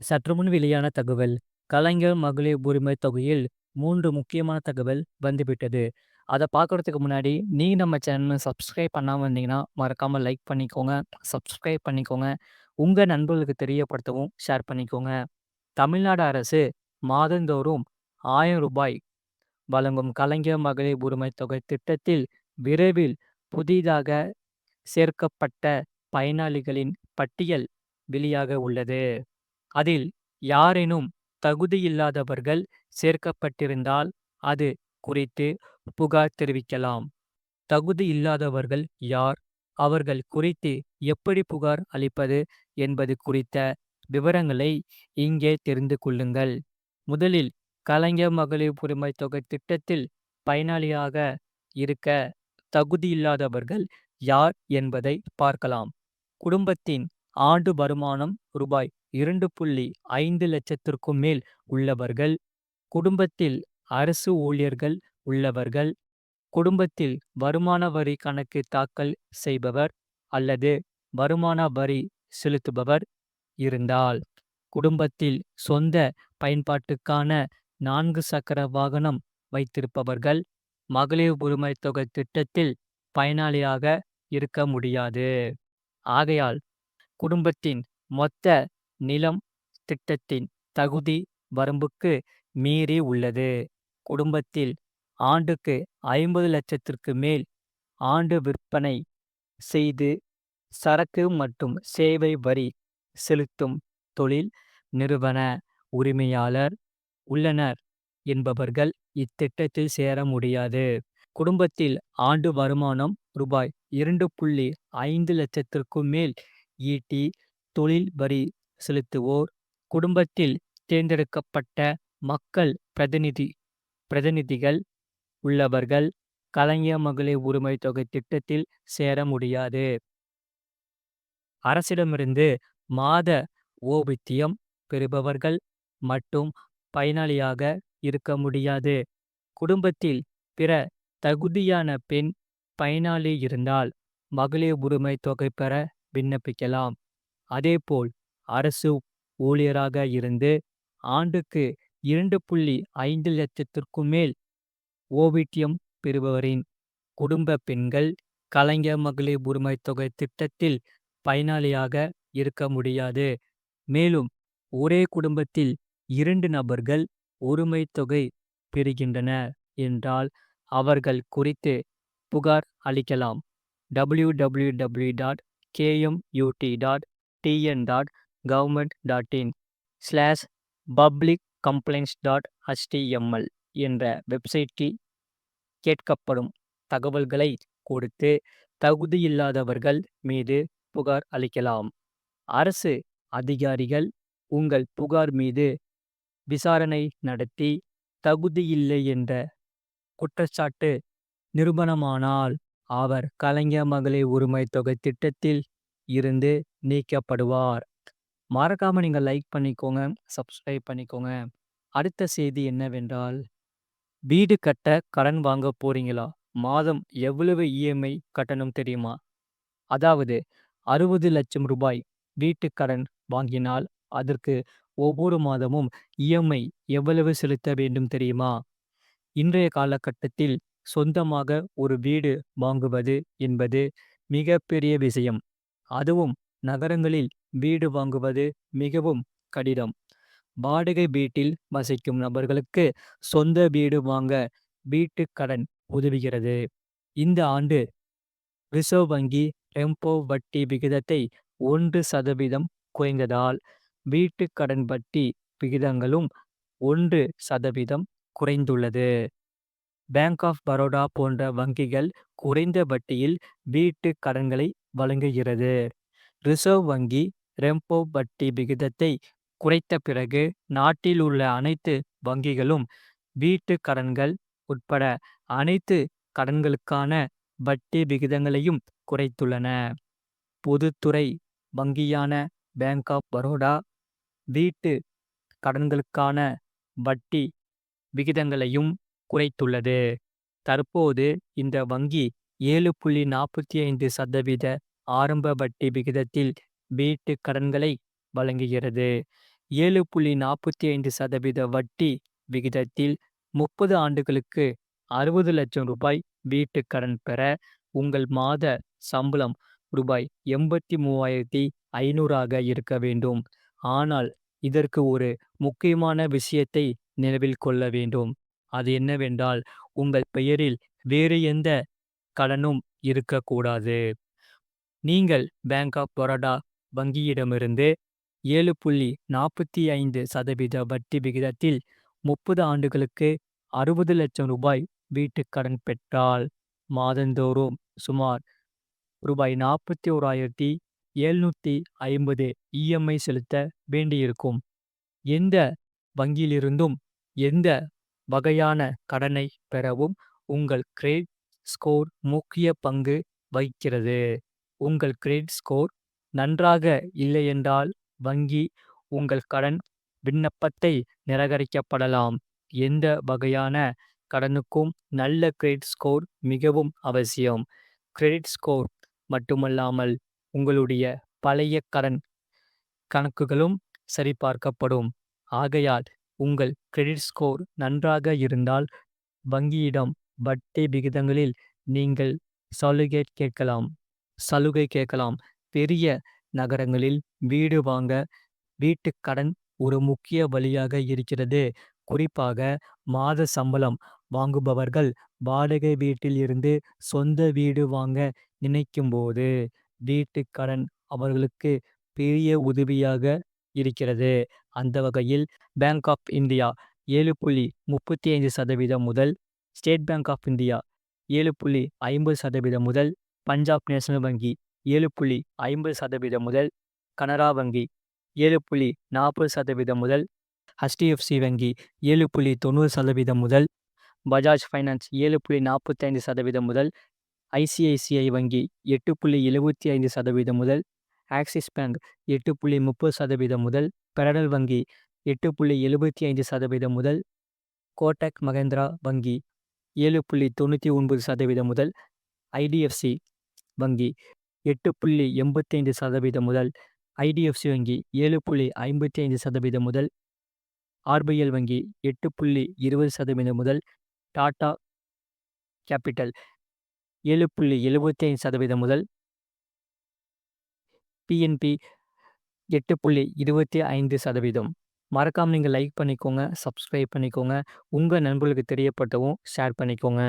சற்றுமுன் வெளியான தகவல் கலைஞர் மகளிர் உரிமை தொகையில் மூன்று முக்கியமான தகவல் வந்துவிட்டது. அதை பார்க்கறதுக்கு முன்னாடி நீ நம்ம சேனல் சப்ஸ்கிரைப் பண்ணாமல் இருந்தீங்கன்னா மறக்காமல் லைக் பண்ணிக்கோங்க சப்ஸ்கிரைப் பண்ணிக்கோங்க. உங்கள் நண்பர்களுக்கு தெரியப்படுத்தவும் ஷேர் பண்ணிக்கோங்க. தமிழ்நாடு அரசு மாதந்தோறும் ஆயிரம் ரூபாய் வழங்கும் கலைஞர் மகளிர் உரிமை தொகை திட்டத்தில் விரைவில் புதிதாக சேர்க்கப்பட்ட பயனாளிகளின் பட்டியல் வெளியாக உள்ளது. அதில் யாரேனும் தகுதியில்லாதவர்கள் சேர்க்கப்பட்டிருந்தால் அது குறித்து புகார் தெரிவிக்கலாம். தகுதியில்லாதவர்கள் யார்? அவர்கள் குறித்து எப்படி புகார் அளிப்பது என்பது குறித்த விவரங்களை இங்கே தெரிந்து கொள்ளுங்கள். முதலில் கலைஞர் மகளிர் உரிமை தொகை திட்டத்தில் பயனாளியாக இருக்க தகுதியில்லாதவர்கள் யார் என்பதை பார்க்கலாம். குடும்பத்தின் ஆண்டு வருமானம் ரூபாய் இரண்டு புள்ளி ஐந்து லட்சத்திற்கும் மேல் உள்ளவர்கள் குடும்பத்தில் அரசு ஊழியர்கள் உள்ளவர்கள் குடும்பத்தில் வருமான வரி கணக்கு தாக்கல் செய்பவர் அல்லது வருமான வரி செலுத்துபவர் இருந்தால் குடும்பத்தில் சொந்த பயன்பாட்டுக்கான நான்கு சக்கர வாகனம் வைத்திருப்பவர்கள் மகளிர் உரிமை தொகை திட்டத்தில் பயனாளியாக இருக்க முடியாது. ஆகையால் குடும்பத்தின் மொத்த நிலம் திட்டத்தின் தகுதி வரம்புக்கு மீறி உள்ளது. குடும்பத்தில் ஆண்டுக்கு ஐம்பது லட்சத்திற்கு மேல் ஆண்டு விற்பனை செய்து சரக்கு மற்றும் சேவை வரி செலுத்தும் தொழில் நிறுவன உரிமையாளர் உள்ளனர் என்பவர்கள் இத்திட்டத்தில் சேர முடியாது. குடும்பத்தில் ஆண்டு வருமானம் ரூபாய் இரண்டு புள்ளி ஐந்து லட்சத்திற்கும் மேல் ஈட்டி தொழில் வரி செலுத்துவோர் குடும்பத்தில் தேர்ந்தெடுக்கப்பட்ட மக்கள் பிரதிநிதி பிரதிநிதிகள் உள்ளவர்கள் கலைஞர் மகளிர் உரிமை தொகை திட்டத்தில் சேர முடியாது. அரசிடமிருந்து மாத ஓபித்தியம் பெறுபவர்கள் மட்டும் பயனாளியாக இருக்க முடியாது. குடும்பத்தில் பிற தகுதியான பெண் பயனாளி இருந்தால் மகளிர் உரிமை தொகை பெற விண்ணப்பிக்கலாம். அதேபோல் அரசு ஊழியராக இருந்து ஆண்டுக்கு இரண்டு புள்ளி ஐந்து லட்சத்திற்கும் மேல் ஓவிட்டியம் பெறுபவரின் குடும்ப பெண்கள் கலைஞர் மகளிர் உரிமை தொகை திட்டத்தில் பயனாளியாக இருக்க முடியாது. மேலும் ஒரே குடும்பத்தில் இரண்டு நபர்கள் உரிமை தொகை பெறுகின்றனர் என்றால் அவர்கள் குறித்து புகார் அளிக்கலாம். W W W dot KMUT dot TN dot government dot in slash public complaints dot HTML என்ற வெப்சைட்டில் கேட்கப்படும் தகவல்களை கொடுத்து தகுதியில்லாதவர்கள் மீது புகார் அளிக்கலாம். அரசு அதிகாரிகள் உங்கள் புகார் மீது விசாரணை நடத்தி தகுதியில்லை என்ற குற்றச்சாட்டு நிரூபணமானால் அவர் கலைஞர் மகளிர் உரிமை தொகை திட்டத்தில் இருந்து நீக்கப்படுவார். மறக்காம நீங்க லைக் பண்ணிக்கோங்க சப்ஸ்கிரைப் பண்ணிக்கோங்க. அடுத்த செய்தி என்னவென்றால் வீடு கட்ட கடன் வாங்க போறீங்களா? மாதம் எவ்வளவு இஎம்ஐ கட்டணம் தெரியுமா? அதாவது அறுபது லட்சம் ரூபாய் வீட்டு கடன் வாங்கினால் அதற்கு ஒவ்வொரு மாதமும் இஎம்ஐ எவ்வளவு செலுத்த வேண்டும் தெரியுமா? இன்றைய காலகட்டத்தில் சொந்தமாக ஒரு வீடு வாங்குவது என்பது மிகப்பெரிய விஷயம். அதுவும் நகரங்களில் வீடு வாங்குவது மிகவும் கடினம். வாடகை வீட்டில் வசிக்கும் நபர்களுக்கு சொந்த வீடு வாங்க வீட்டு கடன் உதவுகிறது. இந்த ஆண்டு ரிசர்வ் வங்கி ரெம்போ வட்டி விகிதத்தை ஒன்று சதவீதம் குறைந்ததால் வீட்டு கடன் வட்டி விகிதங்களும் ஒன்று சதவீதம் குறைந்துள்ளது. பேங்க் ஆஃப் பரோடா போன்ற வங்கிகள் குறைந்த வட்டியில் வீட்டு கடன்களை வழங்குகிறது. ரிசர்வ் வங்கி ரெம்போ வட்டி விகிதத்தை குறைத்த பிறகு நாட்டில் உள்ள அனைத்து வங்கிகளும் வீட்டு கடன்கள் உட்பட அனைத்து கடன்களுக்கான வட்டி விகிதங்களையும் குறைத்துள்ளன. பொதுத்துறை வங்கியான பேங்க் ஆஃப் பரோடா வீட்டு கடன்களுக்கான வட்டி விகிதங்களையும் குறைத்துள்ளது. தற்போது இந்த வங்கி ஏழு புள்ளி நாற்பத்தி ஐந்து சதவீத ஆரம்ப வட்டி விகிதத்தில் வீட்டு கடன்களை வழங்குகிறது 7.45% வட்டி விகிதத்தில் 30 ஆண்டுகளுக்கு அறுபது லட்சம் ரூபாய் வீட்டு கடன் பெற உங்கள் மாத சம்பளம் ரூ. 83,500 ஆக இருக்க வேண்டும். ஆனால் இதற்கு ஒரு முக்கியமான விஷயத்தை நினைவில் கொள்ள வேண்டும். அது என்னவென்றால் உங்கள் பெயரில் வேறு எந்த கடனும் இருக்கக்கூடாது நீங்கள் பேங்க் ஆஃப் பரோடா வங்கியிடமிருந்து 7.45% வட்டி விகிதத்தில் 30 ஆண்டுகளுக்கு அறுபது லட்சம் ரூபாய் வீட்டுக் கடன் பெற்றால் மாதந்தோறும் சுமார் ரூபாய் நாற்பத்தி ஓராயிரத்தி எழுநூற்றி ஐம்பது இ.எம்.ஐ. செலுத்த வேண்டியிருக்கும். எந்த வங்கியிலிருந்தும் எந்த வகையான கடனை பெறவும் உங்கள் கிரெடிட் ஸ்கோர் முக்கிய பங்கு வகிக்கிறது. உங்கள் கிரெடிட் ஸ்கோர் நன்றாக இல்லையென்றால் வங்கி உங்கள் கடன் விண்ணப்பத்தை நிராகரிக்கப்படலாம். எந்த வகையான கடனுக்கும் நல்ல கிரெடிட் ஸ்கோர் மிகவும் அவசியம். கிரெடிட் ஸ்கோர் மட்டுமல்லாமல் உங்களுடைய பழைய கடன் கணக்குகளும் சரிபார்க்கப்படும். ஆகையால் உங்கள் கிரெடிட் ஸ்கோர் நன்றாக இருந்தால் வங்கியிடம் வட்டி விகிதங்களில் நீங்கள் சலுகை கேட்கலாம். பெரிய நகரங்களில் வீடு வாங்க வீட்டுக்கடன் ஒரு முக்கிய வழியாக இருக்கிறது. குறிப்பாக மாத சம்பளம் வாங்குபவர்கள் வாடகை வீட்டில் இருந்து சொந்த வீடு வாங்க நினைக்கும்போது வீட்டுக் கடன் அவர்களுக்கு பெரிய உதவியாக இருக்கிறது. அந்த வகையில் பேங்க் ஆஃப் இந்தியா 7.35% முதல் ஸ்டேட் பேங்க் ஆஃப் இந்தியா 7.50% முதல் பஞ்சாப் நேஷனல் வங்கி ஏழு புள்ளி ஐம்பது சதவீதம் முதல் கனரா வங்கி ஏழு புள்ளி நாற்பது சதவீதம் முதல் ஹெச்டிஎஃப்சி வங்கி ஏழு புள்ளி தொண்ணூறு சதவீதம் முதல் பஜாஜ் ஃபைனான்ஸ் ஏழு புள்ளி நாற்பத்தைந்து சதவீதம் முதல் ஐசிஐசிஐ வங்கி எட்டு புள்ளி எழுபத்தி ஐந்து சதவீதம் முதல் ஆக்சிஸ் பேங்க் எட்டு புள்ளி முப்பது சதவீதம் முதல் பெடரல் வங்கி எட்டு புள்ளி எழுபத்தி ஐந்து சதவீதம் முதல் கோட்டக் மகேந்திரா வங்கி ஏழு புள்ளி தொண்ணூற்றி ஒன்பது சதவீதம் முதல் ஐடிஎஃப்சி வங்கி. எட்டு புள்ளி எண்பத்தைந்து சதவீதம் முதல் ஐடிஎஃப்சி வங்கி ஏழு புள்ளி ஐம்பத்தி ஐந்து சதவீதம் முதல் ஆர்பிஎல் வங்கி எட்டு புள்ளி இருபது சதவீதம் முதல் டாடா கேபிட்டல் ஏழு புள்ளி எழுபத்தி ஐந்து சதவீதம் முதல் பிஎன்பி எட்டு புள்ளி இருபத்தி ஐந்து சதவீதம். மறக்காமல் நீங்கள் லைக் பண்ணிக்கோங்க சப்ஸ்கிரைப் பண்ணிக்கோங்க. உங்கள் நண்பர்களுக்கு தெரியப்பட்டவும் ஷேர் பண்ணிக்கோங்க.